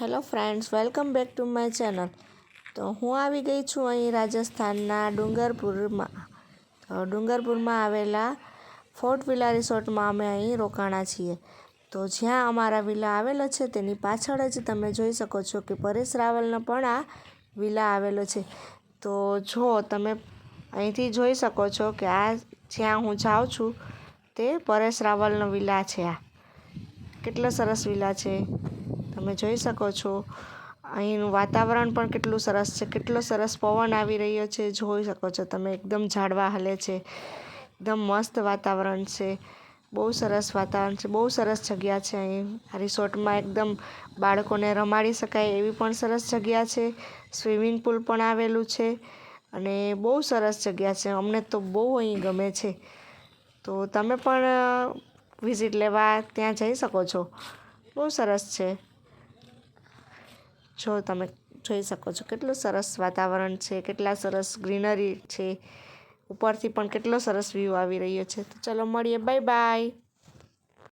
Hello friends, welcome back to my channel. તો હું આવી ગઈ છું અહીં રાજસ્થાનના ડુંગરપુરમાં. તો ડુંગરપુરમાં આવેલા ફોર્ટ વિલા રિસોર્ટમાં અમે અહીં રોકાણા છીએ. તો જ્યાં અમારા વિલા આવેલો છે તેની પાછળ જ તમે જોઈ શકો છો કે પરેશ રાવલનો પણ આ વિલા આવેલો છે. તો જો તમે અહીંથી જોઈ શકો છો કે આ જ્યાં હું જાઉં છું તે પરેશ રાવલનો વિલા છે આ. કેટલો સરસ વિલા છે. તમે જોઈ શકો છો. અહીંનું વાતાવરણ પણ કેટલું સરસ છે. કેટલો સરસ પવન આવી રહ્યો છે. જોઈ શકો છો તમે. એકદમ ઝાડવા હલે છે. એકદમ મસ્ત વાતાવરણ છે. બહુ સરસ વાતાવરણ છે. બહુ સરસ જગ્યા છે અહીં. આ રિસોર્ટમાં એકદમ બાળકોને રમાડી શકાય એવી પણ સરસ જગ્યા છે. સ્વિમિંગ પુલ પણ આવેલું છે. અને બહુ સરસ જગ્યા છે. અમને તો બહુ અહીં ગમે છે. તો તમે પણ વિઝિટ લેવા ત્યાં જઈ શકો છો. બહુ સરસ છે. જો તમે જોઈ શકો છો. કેટલું સરસ વાતાવરણ છે, કેટલા સરસ ગ્રીનરી છે. ઉપરથી પણ કેટલો સરસ વ્યૂ આવી રહ્યો છે. તો ચલો મળીએ. Bye bye